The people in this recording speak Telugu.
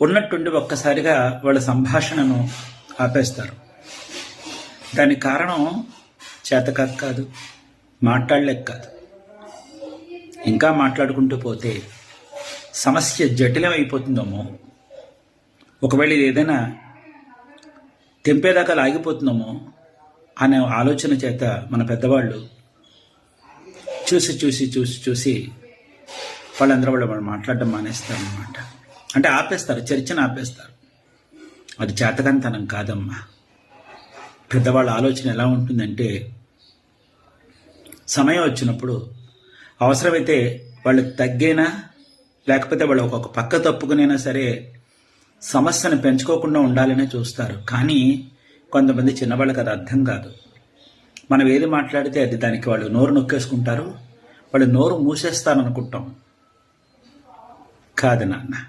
ఉన్నట్టుండి ఒక్కసారిగా వాళ్ళ సంభాషణను ఆపేస్తారు. దానికి కారణం చేతకాక కాదు మాట్లాడలేక కాదు. ఇంకా మాట్లాడుకుంటూ పోతే సమస్య జటిలం అయిపోతుందేమో ఒకవేళ ఇది ఏదైనా తెంపేదాకా లాగిపోతుందేమో అనే ఆలోచన చేత మన పెద్దవాళ్ళు చూసి చూసి చూసి చూసి వాళ్ళందరూ వాళ్ళు వాళ్ళు మాట్లాడడం మానేస్తారు అనమాట అంటే ఆపేస్తారు చర్చను ఆపేస్తారు. అది చేతకంతనం కాదమ్మా. పెద్దవాళ్ళ ఆలోచన ఎలా ఉంటుందంటే సమయం వచ్చినప్పుడు అవసరమైతే వాళ్ళు తగ్గైనా లేకపోతే వాళ్ళు ఒక్కొక్క పక్క తప్పుకునైనా సరే సమస్యను పెంచుకోకుండా ఉండాలనే చూస్తారు. కానీ కొంతమంది చిన్నవాళ్ళకి అది అర్థం కాదు. మనం ఏది మాట్లాడితే అది దానికి వాళ్ళు నోరు నొక్కేసుకుంటారు వాళ్ళు నోరు మూసేస్తారనుకుంటాం. కాదు నాన్న.